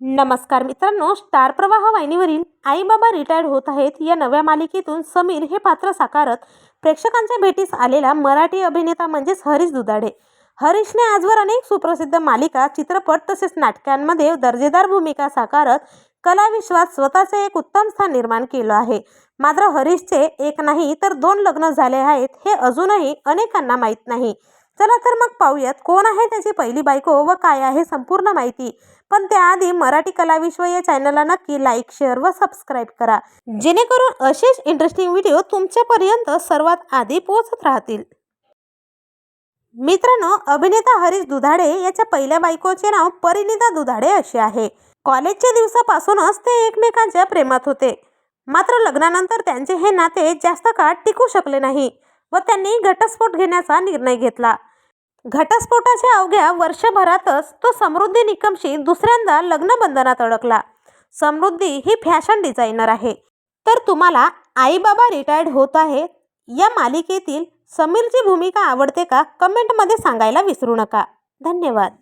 नमस्कार मित्रांनो स्टार प्रवाह वाहिनीवरील आई बाबा रिटायर्ड होत आहेत. या नव्या मालिकेतून समीर हे पात्र साकारत प्रेक्षकांच्या भेटीस आलेला मराठी अभिनेता म्हणजेच हरीश दुधाडे. हरीशने आजवर अनेक सुप्रसिद्ध मालिका चित्रपट तसेच नाटकांमध्ये दर्जेदार भूमिका साकारत कलाविश्वात स्वतःचे एक उत्तम स्थान निर्माण केलं आहे. मात्र हरीशचे एक नाही तर दोन लग्न झाले आहेत हे अजूनही अनेकांना माहीत नाही. चला तर मग पाहूयात कोण आहे त्याची पहिली बायको व काय आहे संपूर्ण माहिती. पण त्याआधी मराठी कलाविश्व या चॅनलला नक्की लाईक शेअर व सबस्क्राईब करा. जेणेकरून असेच इंटरेस्टिंग व्हिडिओ तुमच्यापर्यंत सर्वात आधी पोहोचत राहतील. मित्रांनो अभिनेता हरीश दुधाडे याच्या पहिल्या बायकोचे नाव परिणिता दुधाडे असे आहे. कॉलेजच्या दिवसापासूनच ते एकमेकांच्या प्रेमात होते. मात्र लग्नानंतर त्यांचे हे नाते जास्त काळ टिकू शकले नाही व त्यांनी घटस्फोट घेण्याचा निर्णय घेतला. घटस्फोटाच्या अवघ्या वर्षभरातच तो समृद्धी निकमशी दुसऱ्यांदा लग्नबंधनात अडकला. समृद्धी ही फॅशन डिझायनर आहे. तर तुम्हाला आईबाबा रिटायर्ड होत आहे या मालिकेतील समीरची भूमिका आवडते का? कमेंटमध्ये सांगायला विसरू नका. धन्यवाद.